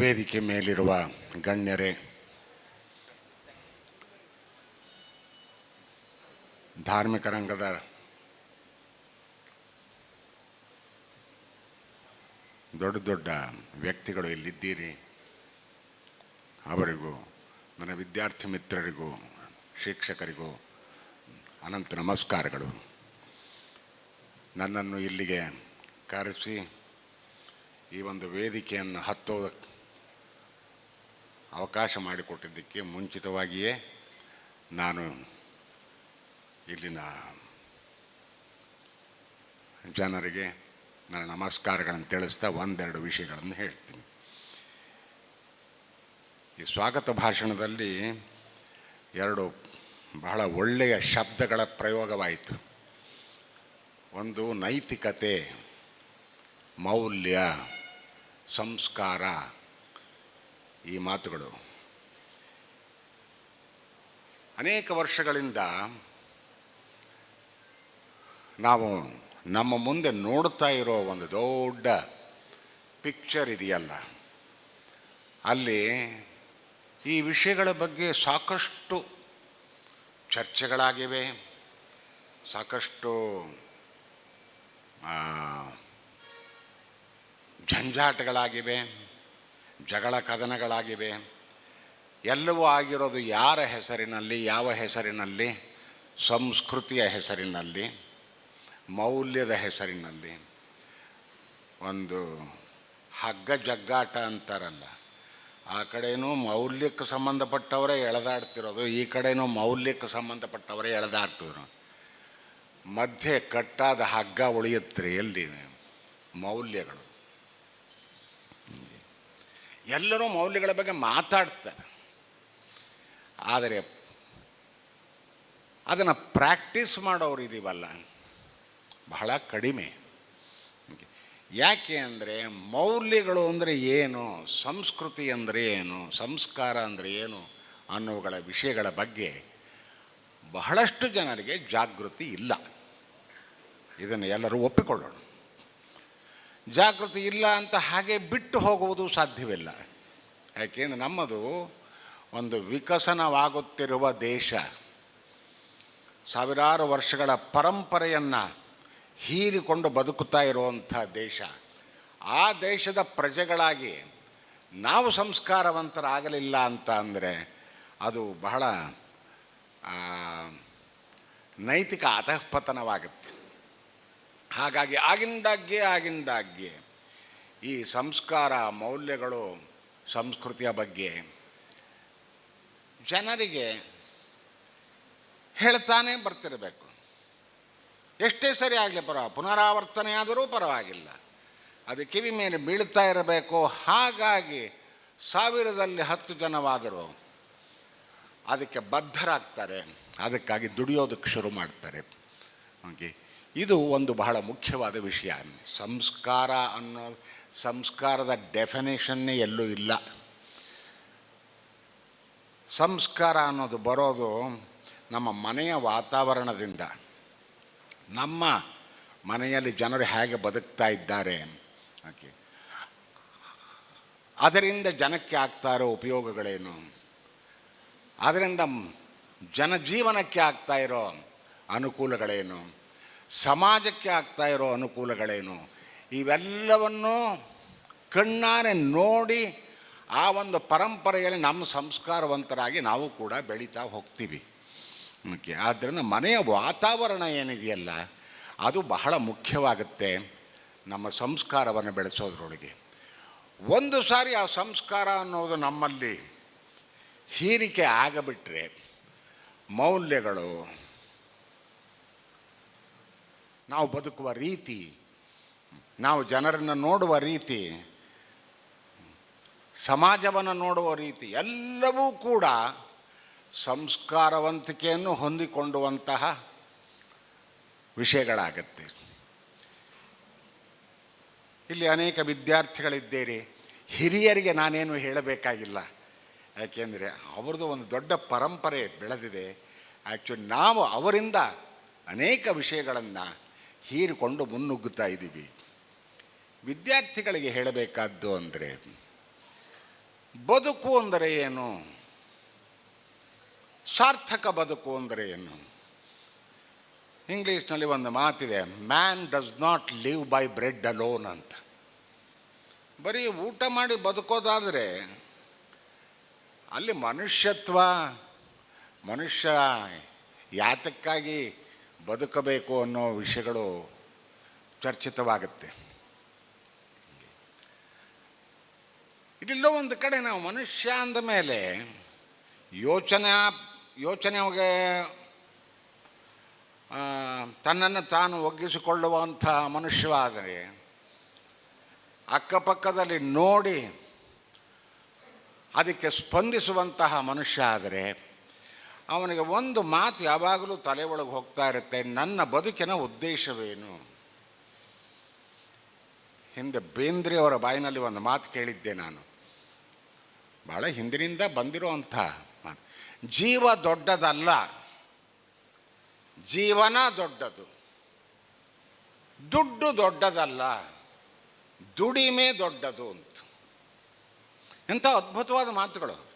ವೇದಿಕೆ ಮೇಲಿರುವ ಗಣ್ಯರೇ, ಧಾರ್ಮಿಕ ರಂಗದ ದೊಡ್ಡ ದೊಡ್ಡ ವ್ಯಕ್ತಿಗಳು ಇಲ್ಲಿದ್ದೀರಿ ಅವರಿಗೂ, ನನ್ನ ವಿದ್ಯಾರ್ಥಿ ಮಿತ್ರರಿಗೂ, ಶಿಕ್ಷಕರಿಗೂ ಅನಂತ ನಮಸ್ಕಾರಗಳು. ನನ್ನನ್ನು ಇಲ್ಲಿಗೆ ಕರೆಸಿ ಈ ಒಂದು ವೇದಿಕೆಯನ್ನು ಹತ್ತೋ ಅವಕಾಶ ಮಾಡಿಕೊಟ್ಟಿದ್ದಕ್ಕೆ ಮುಂಚಿತವಾಗಿಯೇ ನಾನು ಇಲ್ಲಿನ ಜನರಿಗೆ ನನ್ನ ನಮಸ್ಕಾರಗಳನ್ನು ತಿಳಿಸ್ತಾ ಒಂದೆರಡು ವಿಷಯಗಳನ್ನು ಹೇಳ್ತೀನಿ. ಈ ಸ್ವಾಗತ ಭಾಷಣದಲ್ಲಿ ಎರಡು ಬಹಳ ಒಳ್ಳೆಯ ಶಬ್ದಗಳ ಪ್ರಯೋಗವಾಯಿತು. ಒಂದು ನೈತಿಕತೆ, ಮೌಲ್ಯ, ಸಂಸ್ಕಾರ ಈ ಮಾತುಗಳು. ಅನೇಕ ವರ್ಷಗಳಿಂದ ನಾವು ನಮ್ಮ ಮುಂದೆ ನೋಡ್ತಾ ಇರೋ ಒಂದು ದೊಡ್ಡ ಪಿಕ್ಚರ್ ಇದೆಯಲ್ಲ. ಅಲ್ಲಿ ಈ ವಿಷಯಗಳ ಬಗ್ಗೆ ಸಾಕಷ್ಟು ಚರ್ಚೆಗಳಾಗಿವೆ. ಸಾಕಷ್ಟು ಜಂಜಾಟಗಳಾಗಿವೆ ಜಗಳ ಕದನಗಳಾಗಿವೆ. ಎಲ್ಲವೂ ಆಗಿರೋದು ಯಾರ ಹೆಸರಿನಲ್ಲಿ, ಯಾವ ಹೆಸರಿನಲ್ಲಿ, ಸಂಸ್ಕೃತಿಯ ಹೆಸರಿನಲ್ಲಿ, ಮೌಲ್ಯದ ಹೆಸರಿನಲ್ಲಿ. ಒಂದು ಹಗ್ಗ ಜಗ್ಗಾಟ ಅಂತಾರಲ್ಲ, ಆ ಕಡೆಯೂ ಮೌಲ್ಯಕ್ಕೆ ಸಂಬಂಧಪಟ್ಟವರೇ ಎಳೆದಾಡ್ತಿರೋದು, ಈ ಕಡೆಯೂ ಮೌಲ್ಯಕ್ಕೆ ಸಂಬಂಧಪಟ್ಟವರೇ ಎಳೆದಾಡ್ತಿದ್ರು ಮಧ್ಯೆ ಕಟ್ಟಾದ ಹಗ್ಗ ಉಳಿಯುತ್ತೆ ಎಲ್ಲಿ? ಮೌಲ್ಯಗಳು. ಎಲ್ಲರೂ ಮೌಲ್ಯಗಳ ಬಗ್ಗೆ ಮಾತಾಡ್ತಾರೆ. ಆದರೆ ಅದನ್ನು ಪ್ರಾಕ್ಟೀಸ್ ಮಾಡೋರು ಇದೀವಲ್ಲ. ಬಹಳ ಕಡಿಮೆ. ಯಾಕೆ ಅಂದರೆ ಮೌಲ್ಯಗಳು ಅಂದರೆ ಏನು, ಸಂಸ್ಕೃತಿ ಅಂದರೆ ಏನು, ಸಂಸ್ಕಾರ ಅಂದರೆ ಏನು ಅನ್ನೋಗಳ ವಿಷಯಗಳ ಬಗ್ಗೆ ಬಹಳಷ್ಟು ಜನರಿಗೆ ಜಾಗೃತಿ ಇಲ್ಲ. ಇದನ್ನು ಎಲ್ಲರೂ ಒಪ್ಪಿಕೊಳ್ಳೋಣ. ಜಾಗೃತಿ ಇಲ್ಲ ಅಂತ ಹಾಗೆ ಬಿಟ್ಟು ಹೋಗುವುದು ಸಾಧ್ಯವಿಲ್ಲ. ಯಾಕೆಂದರೆ ನಮ್ಮದು ಒಂದು ವಿಕಸನವಾಗುತ್ತಿರುವ ದೇಶ. ಸಾವಿರಾರು ವರ್ಷಗಳ ಪರಂಪರೆಯನ್ನು ಹೀರಿಕೊಂಡು ಬದುಕುತ್ತಾ ಇರುವಂಥ ದೇಶ. ಆ ದೇಶದ ಪ್ರಜೆಗಳಾಗಿ ನಾವು ಸಂಸ್ಕಾರವಂತರಾಗಲಿಲ್ಲ ಅಂತ ಅಂದರೆ ಅದು ಬಹಳ ನೈತಿಕ ಅಧಃಪತನವಾಗುತ್ತೆ ಹಾಗಾಗಿ ಆಗಿಂದಾಗ್ಗೆ ಆಗಿಂದಾಗ್ಗೆ ಈ ಸಂಸ್ಕಾರ ಮೌಲ್ಯಗಳು ಸಂಸ್ಕೃತಿಯ ಬಗ್ಗೆ ಜನರಿಗೆ ಹೇಳ್ತಾನೆ ಬರ್ತಿರಬೇಕು. ಎಷ್ಟೇ ಸರಿ ಆಗಲಿ ಪರ, ಪುನರಾವರ್ತನೆ ಆದರೂ ಪರವಾಗಿಲ್ಲ. ಅದು ಕಿವಿ ಮೇಲೆ ಬೀಳ್ತಾ ಇರಬೇಕು. ಹಾಗಾಗಿ ಸಾವಿರದಲ್ಲಿ ಹತ್ತು ಜನವಾದರೂ ಅದಕ್ಕೆ ಬದ್ಧರಾಗ್ತಾರೆ. ಅದಕ್ಕಾಗಿ ದುಡಿಯೋದಕ್ಕೆ ಶುರು ಮಾಡ್ತಾರೆ. ಓಕೆ ಇದು ಒಂದು ಬಹಳ ಮುಖ್ಯವಾದ ವಿಷಯ. ಸಂಸ್ಕಾರ ಅನ್ನೋ ಸಂಸ್ಕಾರದ ಡೆಫಿನೇಷನ್ನೇ ಎಲ್ಲೂ ಇಲ್ಲ. ಸಂಸ್ಕಾರ ಅನ್ನೋದು ಬರೋದು ನಮ್ಮ ಮನೆಯ ವಾತಾವರಣದಿಂದ. ನಮ್ಮ ಮನೆಯಲ್ಲಿ ಜನರು ಹೇಗೆ ಬದುಕ್ತಾ ಇದ್ದಾರೆ. ಓಕೆ. ಅದರಿಂದ ಜನಕ್ಕೆ ಆಗ್ತಾ ಇರೋ ಉಪಯೋಗಗಳೇನು? ಅದರಿಂದ ಜನಜೀವನಕ್ಕೆ ಆಗ್ತಾ ಇರೋ ಅನುಕೂಲಗಳೇನು? ಸಮಾಜಕ್ಕೆ ಆಗ್ತಾ ಇರೋ ಅನುಕೂಲಗಳೇನು? ಇವೆಲ್ಲವನ್ನು ಕಣ್ಣಾರೆ ನೋಡಿ ಆ ಒಂದು ಪರಂಪರೆಯಲ್ಲಿ ನಮ್ಮ ಸಂಸ್ಕಾರವಂತರಾಗಿ ನಾವು ಕೂಡ ಬೆಳೀತಾ ಹೋಗ್ತೀವಿ. ಓಕೆ ಆದ್ದರಿಂದ ಮನೆಯ ವಾತಾವರಣ ಏನಿದೆಯಲ್ಲ, ಅದು ಬಹಳ ಮುಖ್ಯವಾಗುತ್ತೆ ನಮ್ಮ ಸಂಸ್ಕಾರವನ್ನು ಬೆಳೆಸೋದ್ರೊಳಗೆ. ಒಂದು ಸಾರಿ ಆ ಸಂಸ್ಕಾರ ಅನ್ನೋದು ನಮ್ಮಲ್ಲಿ ಹೀರಿಕೆ ಆಗಬಿಟ್ರೆ ಮೌಲ್ಯಗಳು ನಾವು ಬದುಕುವ ರೀತಿ, ನಾವು ಜನರನ್ನು ನೋಡುವ ರೀತಿ, ಸಮಾಜವನ್ನು ನೋಡುವ ರೀತಿ, ಎಲ್ಲವೂ ಕೂಡ ಸಂಸ್ಕಾರವಂತಿಕೆಯನ್ನು ಹೊಂದಿಕೊಂಡುವಂತಹ ವಿಷಯಗಳಾಗತ್ತೆ. ಇಲ್ಲಿ ಅನೇಕ ವಿದ್ಯಾರ್ಥಿಗಳಿದ್ದೀರಿ ಹಿರಿಯರಿಗೆ ನಾನೇನು ಹೇಳಬೇಕಾಗಿಲ್ಲ. ಯಾಕೆಂದರೆ ಅವ್ರದ್ದು ಒಂದು ದೊಡ್ಡ ಪರಂಪರೆ ಬೆಳೆದಿದೆ. ಆ್ಯಕ್ಚುಲಿ ನಾವು ಅವರಿಂದ ಅನೇಕ ವಿಷಯಗಳನ್ನು ಹೀರಿಕೊಂಡು ಮುನ್ನುಗ್ಗುತ್ತಾ ಇದ್ದೀವಿ. ವಿದ್ಯಾರ್ಥಿಗಳಿಗೆ ಹೇಳಬೇಕಾದ್ದು ಅಂದರೆ, ಬದುಕು ಅಂದರೆ ಏನು? ಸಾರ್ಥಕ ಬದುಕು ಅಂದರೆ ಏನು? ಇಂಗ್ಲೀಷ್ನಲ್ಲಿ ಒಂದು ಮಾತಿದೆ man does not live by bread alone ಅಂತ. ಬರೀ ಊಟ ಮಾಡಿ ಬದುಕೋದಾದರೆ, ಅಲ್ಲಿ ಮನುಷ್ಯತ್ವ, ಮನುಷ್ಯ ಯಾತಕ್ಕಾಗಿ ಬದುಕಬೇಕು ಅನ್ನೋ ವಿಷಯಗಳು ಚರ್ಚಿತವಾಗುತ್ತೆ. ಇದೆಲ್ಲೋ ಒಂದು ಕಡೆ ನಾವು ಮನುಷ್ಯ ಅಂದ ಮೇಲೆ ಯೋಚನೆ ಯೋಚನೆಗೆ ತನ್ನನ್ನು ತಾನು ಒಗ್ಗಿಸಿಕೊಳ್ಳುವಂಥ ಮನುಷ್ಯವಾದರೆ ಅಕ್ಕಪಕ್ಕದಲ್ಲಿ ನೋಡಿ ಅದಕ್ಕೆ ಸ್ಪಂದಿಸುವಂತಹ ಮನುಷ್ಯ ಆದರೆ ಅವನಿಗೆ ಒಂದು ಮಾತು ಯಾವಾಗಲೂ ತಲೆ ಒಳಗೆ ಹೋಗ್ತಾ ಇರುತ್ತೆ, ನನ್ನ ಬದುಕಿನ ಉದ್ದೇಶವೇನು? ಹಿಂದೆ ಬೇಂದ್ರೆ ಅವರ ಬಾಯಿನಲ್ಲಿ ಒಂದು ಮಾತು ಕೇಳಿದ್ದೆ ನಾನು. ಭಾಳ ಹಿಂದಿನಿಂದ ಬಂದಿರುವಂಥ ಮಾತು. ಜೀವ ದೊಡ್ಡದಲ್ಲ, ಜೀವನ ದೊಡ್ಡದು. ದುಡ್ಡು ದೊಡ್ಡದಲ್ಲ, ದುಡಿಮೆ ದೊಡ್ಡದು ಅಂತ. ಎಂಥ ಅದ್ಭುತವಾದ ಮಾತುಗಳು.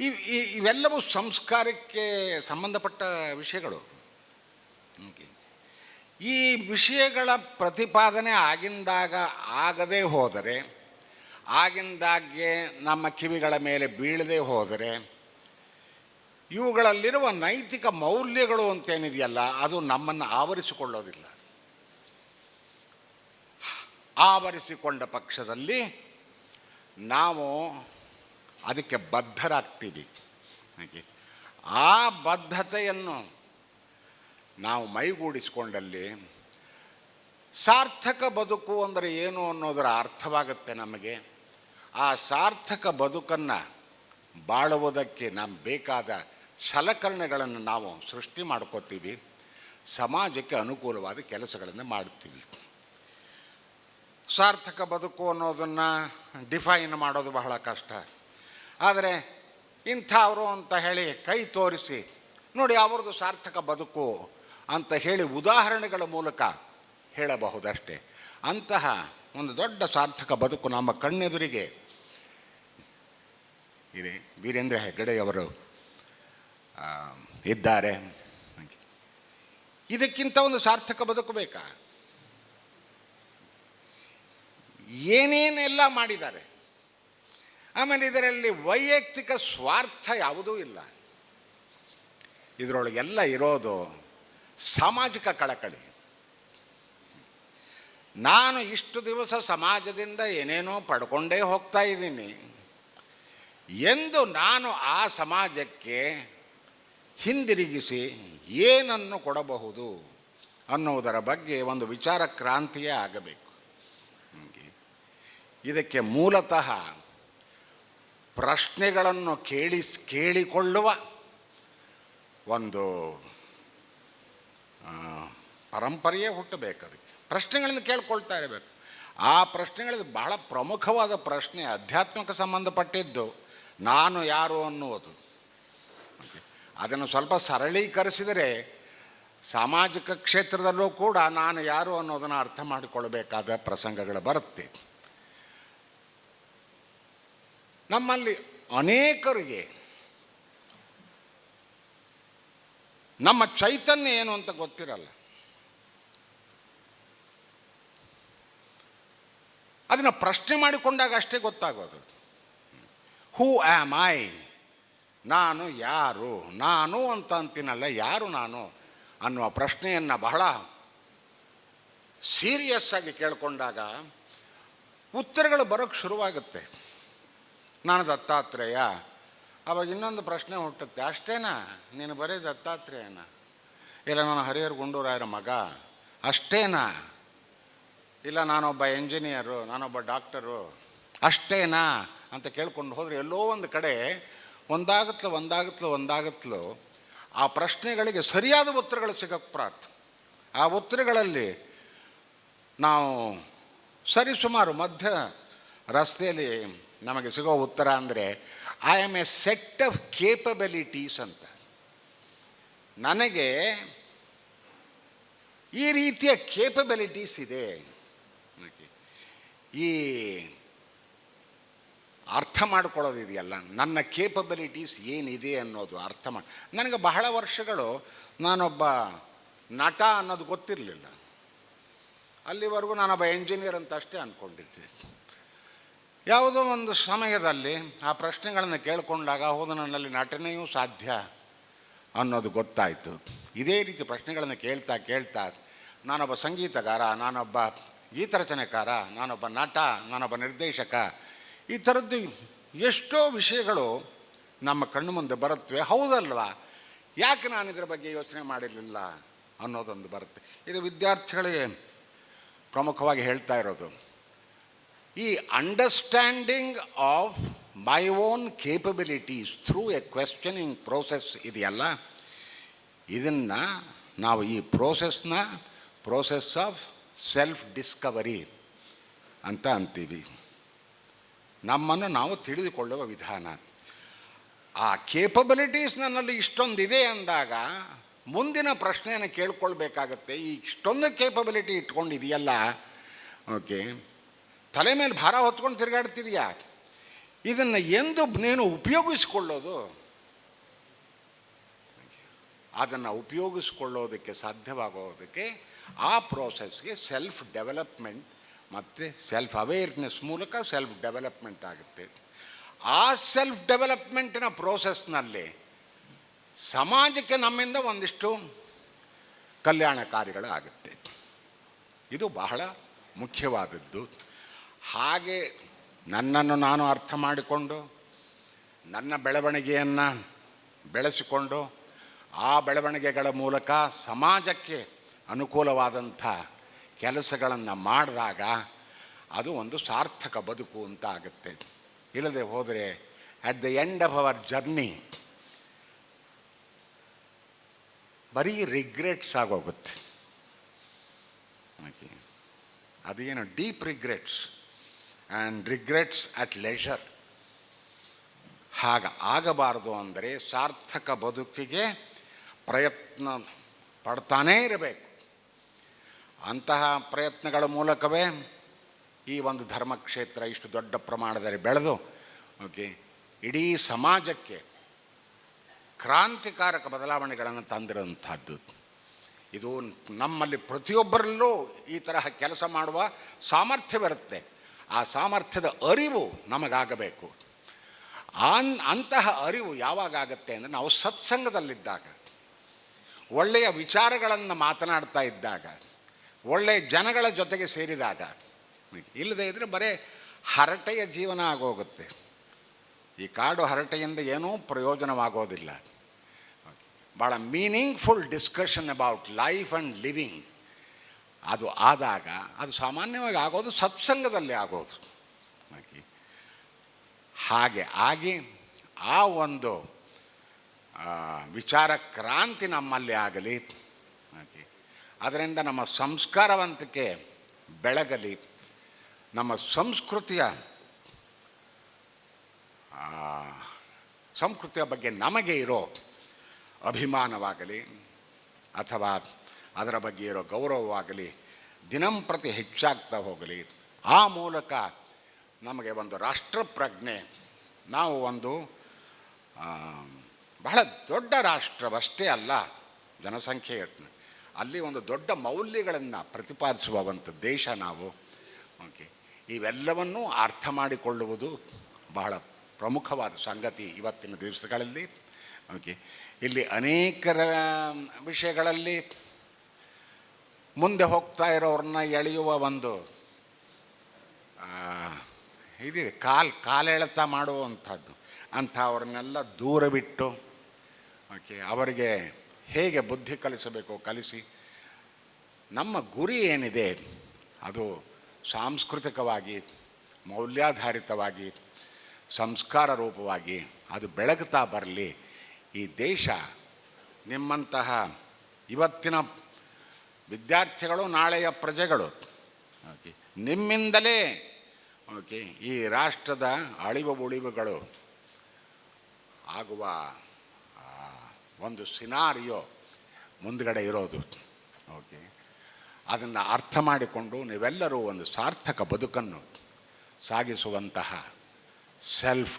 ಇ- ಇವೆಲ್ಲವೂ ಸಂಸ್ಕಾರಕ್ಕೆ ಸಂಬಂಧಪಟ್ಟ ವಿಷಯಗಳು. ಈ ವಿಷಯಗಳ ಪ್ರತಿಪಾದನೆ ಆಗಿಂದಾಗ ಆಗದೇ ಹೋದರೆ, ಆಗಿಂದಾಗ್ಗೆ ನಮ್ಮ ಕಿವಿಗಳ ಮೇಲೆ ಬೀಳದೆ ಹೋದರೆ, ಇವುಗಳಲ್ಲಿರುವ ನೈತಿಕ ಮೌಲ್ಯಗಳು ಅಂತೇನಿದೆಯಲ್ಲ, ಅದು ನಮ್ಮನ್ನು ಆವರಿಸಿಕೊಳ್ಳೋದಿಲ್ಲ. ಆವರಿಸಿಕೊಂಡ ಪಕ್ಷದಲ್ಲಿ ನಾವು ಅದಕ್ಕೆ ಬದ್ಧರಾಗ್ತೀವಿ. ಹಾಗೆ. ಆ ಬದ್ಧತೆಯನ್ನು ನಾವು ಮೈಗೂಡಿಸಿಕೊಂಡಲ್ಲಿ ಸಾರ್ಥಕ ಬದುಕು ಅಂದರೆ ಏನು ಅನ್ನೋದರ ಅರ್ಥವಾಗುತ್ತೆ ನಮಗೆ. ಆ ಸಾರ್ಥಕ ಬದುಕನ್ನು ಬಾಳುವುದಕ್ಕೆ ನಮ್ಗೆ ಬೇಕಾದ ಸಲಕರಣೆಗಳನ್ನು ನಾವು ಸೃಷ್ಟಿ ಮಾಡ್ಕೋತೀವಿ. ಸಮಾಜಕ್ಕೆ ಅನುಕೂಲವಾದ ಕೆಲಸಗಳನ್ನು ಮಾಡ್ತೀವಿ. ಸಾರ್ಥಕ ಬದುಕು ಅನ್ನೋದನ್ನು ಡಿಫೈನ್ ಮಾಡೋದು ಬಹಳ ಕಷ್ಟ. ಆದರೆ ಇಂಥವರು ಅಂತ ಹೇಳಿ ಕೈ ತೋರಿಸಿ, ನೋಡಿ ಅವ್ರದ್ದು ಸಾರ್ಥಕ ಬದುಕು ಅಂತ ಹೇಳಿ ಉದಾಹರಣೆಗಳ ಮೂಲಕ ಹೇಳಬಹುದಷ್ಟೇ. ಅಂತಹ ಒಂದು ದೊಡ್ಡ ಸಾರ್ಥಕ ಬದುಕು ನಮ್ಮ ಕಣ್ಣೆದುರಿಗೆ ಇದೆ. ವೀರೇಂದ್ರ ಹೆಗ್ಗಡೆಯವರು ಇದ್ದಾರೆ. ಇದಕ್ಕಿಂತ ಒಂದು ಸಾರ್ಥಕ ಬದುಕು ಬೇಕಾ? ಏನೇನೆಲ್ಲ ಮಾಡಿದ್ದಾರೆ? ಆಮೇಲೆ ಇದರಲ್ಲಿ ವೈಯಕ್ತಿಕ ಸ್ವಾರ್ಥ ಯಾವುದೂ ಇಲ್ಲ. ಇದರೊಳಗೆಲ್ಲ ಇರೋದು ಸಾಮಾಜಿಕ ಕಳಕಳಿ. ನಾನು ಇಷ್ಟು ದಿವಸ ಸಮಾಜದಿಂದ ಏನೇನೋ ಪಡ್ಕೊಂಡೇ ಹೋಗ್ತಾ ಇದ್ದೀನಿ. ಎಂದು ನಾನು ಆ ಸಮಾಜಕ್ಕೆ ಹಿಂದಿರುಗಿಸಿ ಏನನ್ನು ಕೊಡಬಹುದು ಅನ್ನುವುದರ ಬಗ್ಗೆ ಒಂದು ವಿಚಾರ ಕ್ರಾಂತಿಯೇ ಆಗಬೇಕು. ಇದಕ್ಕೆ ಮೂಲತಃ ಪ್ರಶ್ನೆಗಳನ್ನು ಕೇಳಿಸ್ ಕೇಳಿಕೊಳ್ಳುವ ಒಂದು ಪರಂಪರೆಯೇ ಹುಟ್ಟಬೇಕು ಅದಕ್ಕೆ. ಪ್ರಶ್ನೆಗಳನ್ನು ಕೇಳ್ಕೊಳ್ತಾ ಇರಬೇಕು. ಆ ಪ್ರಶ್ನೆಗಳಲ್ಲಿ ಬಹಳ ಪ್ರಮುಖವಾದ ಪ್ರಶ್ನೆ ಅಧ್ಯಾತ್ಮಕ್ಕೆ ಸಂಬಂಧಪಟ್ಟಿದ್ದು ನಾನು ಯಾರು ಅನ್ನುವುದು. ಅದನ್ನು ಸ್ವಲ್ಪ ಸರಳೀಕರಿಸಿದರೆ ಸಾಮಾಜಿಕ ಕ್ಷೇತ್ರದಲ್ಲೂ ಕೂಡ ನಾನು ಯಾರು ಅನ್ನೋದನ್ನು ಅರ್ಥ ಮಾಡಿಕೊಳ್ಬೇಕಾದ ಪ್ರಸಂಗಗಳು ಬರುತ್ತೆ. ನಮ್ಮಲ್ಲಿ ಅನೇಕರಿಗೆ ನಮ್ಮ ಚೈತನ್ಯ ಏನು ಅಂತ ಗೊತ್ತಿರಲ್ಲ. ಅದನ್ನು ಪ್ರಶ್ನೆ ಮಾಡಿಕೊಂಡಾಗ ಅಷ್ಟೇ ಗೊತ್ತಾಗೋದು. ಹೂ ಆಮ್ ಐ ನಾನು ಯಾರು? ನಾನು ಅಂತ ಅಂತೀನಲ್ಲ, ಯಾರು ನಾನು ಅನ್ನುವ ಪ್ರಶ್ನೆಯನ್ನು ಬಹಳ ಸೀರಿಯಸ್ ಆಗಿ ಕೇಳಿಕೊಂಡಾಗ ಉತ್ತರಗಳು ಬರೋಕ್ಕೆ ಶುರುವಾಗುತ್ತೆ. ನಾನು ದತ್ತಾತ್ರೇಯ. ಅವಾಗ ಇನ್ನೊಂದು ಪ್ರಶ್ನೆ ಹುಟ್ಟುತ್ತೆ. ಅಷ್ಟೇನಾ? ನೀನು ಬರೀ ದತ್ತಾತ್ರೇಯನ. ಇಲ್ಲ, ನಾನು ಹರಿಹರ ಗುಂಡೂರಾಯರ ಮಗ. ಅಷ್ಟೇನಾ? ಇಲ್ಲ, ನಾನೊಬ್ಬ ಎಂಜಿನಿಯರು, ನಾನೊಬ್ಬ ಡಾಕ್ಟರು. ಅಷ್ಟೇನಾ? ಅಂತ ಕೇಳ್ಕೊಂಡು ಹೋದರೆ ಎಲ್ಲೋ ಒಂದು ಕಡೆ ಒಂದಾಗತ್ಲು ಒಂದಾಗತ್ಲು ಒಂದಾಗತ್ಲು ಆ ಪ್ರಶ್ನೆಗಳಿಗೆ ಸರಿಯಾದ ಉತ್ತರಗಳು ಸಿಗೋಕ್ಕೆ ಪ್ರಾರ್ಥ ಆ ಉತ್ತರಗಳಲ್ಲಿ ನಾವು ಸರಿಸುಮಾರು ಮಧ್ಯ ರಸ್ತೆಯಲ್ಲಿ ನಮಗೆ ಸಿಗೋ ಉತ್ತರ ಅಂದರೆ I am a set of capabilities ಅಂತ. ನನಗೆ ಈ ರೀತಿಯ ಕೇಪಬಿಲಿಟೀಸ್ ಇದೆ. ಈ ಅರ್ಥ ಮಾಡ್ಕೊಳ್ಳೋದಿದೆಯಲ್ಲ ನನ್ನ ಕೇಪಬಿಲಿಟೀಸ್ ಏನಿದೆ ಅನ್ನೋದು ಅರ್ಥ ಮಾಡಿ, ನನಗೆ ಬಹಳ ವರ್ಷಗಳು ನಾನೊಬ್ಬ ನಟ ಅನ್ನೋದು ಗೊತ್ತಿರಲಿಲ್ಲ. ಅಲ್ಲಿವರೆಗೂ ನಾನೊಬ್ಬ ಎಂಜಿನಿಯರ್ ಅಂತ ಅಷ್ಟೇ ಅಂದ್ಕೊಂಡಿದ್ದೆ ಯಾವುದೋ ಒಂದು ಸಮಯದಲ್ಲಿ ಆ ಪ್ರಶ್ನೆಗಳನ್ನು ಕೇಳಿಕೊಂಡಾಗ, ಹೌದು, ನನ್ನಲ್ಲಿ ನಟನೆಯೂ ಸಾಧ್ಯ ಅನ್ನೋದು ಗೊತ್ತಾಯಿತು. ಇದೇ ರೀತಿ ಪ್ರಶ್ನೆಗಳನ್ನು ಕೇಳ್ತಾ ಕೇಳ್ತಾ, ನಾನೊಬ್ಬ ಸಂಗೀತಗಾರ, ನಾನೊಬ್ಬ ಗೀತರಚನೆಕಾರ, ನಾನೊಬ್ಬ ನಟ, ನಾನೊಬ್ಬ ನಿರ್ದೇಶಕ, ಈ ಥರದ್ದು ಎಷ್ಟೋ ವಿಷಯಗಳು ನಮ್ಮ ಕಣ್ಣು ಮುಂದೆ ಬರುತ್ತವೆ. ಹೌದಲ್ವಾ? ಯಾಕೆ ನಾನು ಇದರ ಬಗ್ಗೆ ಯೋಚನೆ ಮಾಡಿರಲಿಲ್ಲ ಅನ್ನೋದೊಂದು ಬರುತ್ತೆ. ಇದು ವಿದ್ಯಾರ್ಥಿಗಳಿಗೆ ಪ್ರಮುಖವಾಗಿ ಹೇಳ್ತಾ ಇರೋದು. ಈ understanding of my own capabilities through a questioning process ಇದೆಯಲ್ಲ? ಇದನ್ನು ನಾವು ಈ ಪ್ರೋಸೆಸ್ನ ಪ್ರೋಸೆಸ್ ಆಫ್ ಸೆಲ್ಫ್ ಡಿಸ್ಕವರಿ ಅಂತ ಅಂತೀವಿ. ನಮ್ಮನ್ನು ನಾವು ತಿಳಿದುಕೊಳ್ಳುವ ವಿಧಾನ. ಆ ಕೇಪಬಿಲಿಟೀಸ್ ನನ್ನಲ್ಲಿ ಇಷ್ಟೊಂದಿದೆ ಅಂದಾಗ ಮುಂದಿನ ಪ್ರಶ್ನೆಯನ್ನು ಕೇಳ್ಕೊಳ್ಬೇಕಾಗತ್ತೆ. ಈ ಇಷ್ಟೊಂದು ಕೇಪಬಿಲಿಟಿ ಇಟ್ಕೊಂಡಿದೆಯಲ್ಲ? ಓಕೆ ತಲೆ ಮೇಲೆ ಭಾರ ಹೊತ್ಕೊಂಡು ತಿರುಗಾಡ್ತಿದೆಯಾ? ಇದನ್ನು ಎಂದು ನೀನು ಉಪಯೋಗಿಸ್ಕೊಳ್ಳೋದು? ಅದನ್ನು ಉಪಯೋಗಿಸ್ಕೊಳ್ಳೋದಕ್ಕೆ ಸಾಧ್ಯವಾಗೋದಕ್ಕೆ ಆ ಪ್ರೋಸೆಸ್ಗೆ ಸೆಲ್ಫ್ ಡೆವಲಪ್ಮೆಂಟ್ ಮತ್ತು ಸೆಲ್ಫ್ ಅವೇರ್ನೆಸ್ ಮೂಲಕ ಸೆಲ್ಫ್ ಡೆವಲಪ್ಮೆಂಟ್ ಆಗುತ್ತೆ. ಆ ಸೆಲ್ಫ್ ಡೆವಲಪ್ಮೆಂಟಿನ ಪ್ರೋಸೆಸ್ನಲ್ಲಿ ಸಮಾಜಕ್ಕೆ ನಮ್ಮಿಂದ ಒಂದಿಷ್ಟು ಕಲ್ಯಾಣ ಕಾರ್ಯಗಳು ಆಗುತ್ತೆ ಇದು ಬಹಳ ಮುಖ್ಯವಾದದ್ದು. ಹಾಗೆ ನನ್ನನ್ನು ನಾನು ಅರ್ಥ ಮಾಡಿಕೊಂಡು, ನನ್ನ ಬೆಳವಣಿಗೆಯನ್ನು ಬೆಳೆಸಿಕೊಂಡು, ಆ ಬೆಳವಣಿಗೆಗಳ ಮೂಲಕ ಸಮಾಜಕ್ಕೆ ಅನುಕೂಲವಾದಂಥ ಕೆಲಸಗಳನ್ನು ಮಾಡಿದಾಗ ಅದು ಒಂದು ಸಾರ್ಥಕ ಬದುಕು ಅಂತ ಆಗುತ್ತೆ. ಇಲ್ಲದೆ ಹೋದರೆ at the end of our journey ಬರೀ ರಿಗ್ರೆಟ್ಸ್ ಆಗೋಗುತ್ತೆ. ಅದೇನು deep regrets and regrets at leisure ಹಾಗ ಆಗಬಾರದು ಅಂದರೆ ಸಾರ್ಥಕ ಬದುಕಿಗೆ ಪ್ರಯತ್ನ ಪಡ್ತಾನೇ ಇರಬೇಕು. ಅಂತಹ ಪ್ರಯತ್ನಗಳ ಮೂಲಕವೇ ಈ ಒಂದು ಧರ್ಮಕ್ಷೇತ್ರ ಇಷ್ಟು ದೊಡ್ಡ ಪ್ರಮಾಣದಲ್ಲಿ ಬೆಳೆದು, ಓಕೆ, ಇಡೀ ಸಮಾಜಕ್ಕೆ ಕ್ರಾಂತಿಕಾರಕ ಬದಲಾವಣೆಗಳನ್ನು ತಂದಿರುವಂಥದ್ದು ಇದು ನಮ್ಮಲ್ಲಿ ಪ್ರತಿಯೊಬ್ಬರಲ್ಲೂ ಈ ತರಹ ಕೆಲಸ ಮಾಡುವ ಸಾಮರ್ಥ್ಯವಿರುತ್ತೆ. ಆ ಸಾಮರ್ಥ್ಯದ ಅರಿವು ನಮಗಾಗಬೇಕು. ಆನ್, ಅಂತಹ ಅರಿವು ಯಾವಾಗತ್ತೆ ಅಂದರೆ ನಾವು ಸತ್ಸಂಗದಲ್ಲಿದ್ದಾಗ, ಒಳ್ಳೆಯ ವಿಚಾರಗಳನ್ನು ಮಾತನಾಡ್ತಾ ಇದ್ದಾಗ ಒಳ್ಳೆಯ ಜನಗಳ ಜೊತೆಗೆ ಸೇರಿದಾಗ, ಇಲ್ಲದೇ ಇದ್ದರೆ ಬರೀ ಹರಟೆಯ ಜೀವನ ಆಗೋಗುತ್ತೆ. ಈ ಕಾಡು ಹರಟೆಯಿಂದ ಏನೂ ಪ್ರಯೋಜನವಾಗೋದಿಲ್ಲ. ಭಾಳ meaningful discussion about life and living ಅದು ಆದಾಗ, ಅದು ಸಾಮಾನ್ಯವಾಗಿ ಆಗೋದು ಸತ್ಸಂಗದಲ್ಲಿ ಆಗೋದು. ಹಾಗೆ. ಆಗಿ ಆ ಒಂದು ವಿಚಾರ ಕ್ರಾಂತಿ ನಮ್ಮಲ್ಲಿ ಆಗಲಿ ಅದರಿಂದ ನಮ್ಮ ಸಂಸ್ಕಾರವಂತಿಕೆ ಬೆಳಗಲಿ, ನಮ್ಮ ಸಂಸ್ಕೃತಿಯ ಸಂಸ್ಕೃತಿಯ ಬಗ್ಗೆ ನಮಗೆ ಇರೋ ಅಭಿಮಾನವಾಗಲಿ, ಅಥವಾ ಅದರ ಬಗ್ಗೆ ಇರೋ ಗೌರವವಾಗಲಿ ದಿನಂಪ್ರತಿ ಹೆಚ್ಚಾಗ್ತಾ ಹೋಗಲಿ. ಆ ಮೂಲಕ ನಮಗೆ ಒಂದು ರಾಷ್ಟ್ರ ಪ್ರಜ್ಞೆ ನಾವು ಒಂದು ಬಹಳ ದೊಡ್ಡ ರಾಷ್ಟ್ರವಷ್ಟೇ ಅಲ್ಲ, ಜನಸಂಖ್ಯೆ ಅಲ್ಲಿ ಒಂದು ದೊಡ್ಡ ಮೌಲ್ಯಗಳನ್ನು ಪ್ರತಿಪಾದಿಸುವಂಥ ದೇಶ ನಾವು. ಓಕೆ. ಇವೆಲ್ಲವನ್ನೂ ಅರ್ಥ ಮಾಡಿಕೊಳ್ಳುವುದು ಬಹಳ ಪ್ರಮುಖವಾದ ಸಂಗತಿ ಇವತ್ತಿನ ದಿವಸಗಳಲ್ಲಿ. ಓಕೆ. ಇಲ್ಲಿ ಅನೇಕರ ವಿಷಯಗಳಲ್ಲಿ ಮುಂದೆ ಹೋಗ್ತಾ ಇರೋರನ್ನ ಎಳೆಯುವ ಒಂದು ಇದಿದೆ ಕಾಲ್ ಕಾಲೆಳೆತ ಮಾಡುವಂಥದ್ದು. ಅಂಥವ್ರನ್ನೆಲ್ಲ ದೂರ ಬಿಟ್ಟು, ಓಕೆ, ಅವರಿಗೆ ಹೇಗೆ ಬುದ್ಧಿ ಕಲಿಸಬೇಕು ಕಲಿಸಿ. ನಮ್ಮ ಗುರಿ ಏನಿದೆ, ಅದು ಸಾಂಸ್ಕೃತಿಕವಾಗಿ, ಮೌಲ್ಯಾಧಾರಿತವಾಗಿ, ಸಂಸ್ಕಾರ ರೂಪವಾಗಿ, ಅದು ಬೆಳಗುತ್ತಾ ಬರಲಿ. ಈ ದೇಶ ನಿಮ್ಮಂತಹ ಇವತ್ತಿನ ವಿದ್ಯಾರ್ಥಿಗಳು ನಾಳೆಯ ಪ್ರಜೆಗಳು. ಓಕೆ, ನಿಮ್ಮಿಂದಲೇ, ಓಕೆ, ಈ ರಾಷ್ಟ್ರದ ಅಳಿವು ಉಳಿವುಗಳು ಆಗುವ ಒಂದು ಸಿನಾರಿಯೋ ಮುಂದುಗಡೆ ಇರೋದು. ಓಕೆ, ಅದನ್ನು ಅರ್ಥ ಮಾಡಿಕೊಂಡು ನೀವೆಲ್ಲರೂ ಒಂದು ಸಾರ್ಥಕ ಬದುಕನ್ನು ಸಾಗಿಸುವಂತಹ ಸೆಲ್ಫ್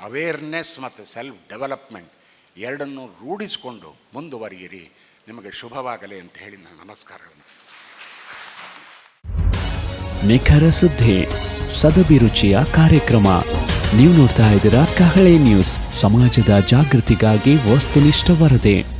ಅವೇರ್ನೆಸ್ ಮತ್ತು ಸೆಲ್ಫ್ ಡೆವಲಪ್ಮೆಂಟ್ ಎರಡನ್ನೂ ರೂಢಿಸಿಕೊಂಡು ಮುಂದುವರಿಯಿರಿ. ನಿಮಗೆ ಶುಭವಾಗಲಿ ಅಂತ ಹೇಳಿ ನಾನು ನಮಸ್ಕಾರಗಳನ್ನು. ನಿಖರ ಸುದ್ದಿ ಸದಭಿರುಚಿಯ ಕಾರ್ಯಕ್ರಮ. ನೀವು ನೋಡ್ತಾ ಇದ್ದೀರಾ ಕಹಳೆ ನ್ಯೂಸ್. ಸಮಾಜದ ಜಾಗೃತಿಗಾಗಿ ವಸ್ತುನಿಷ್ಠ ವರದಿ.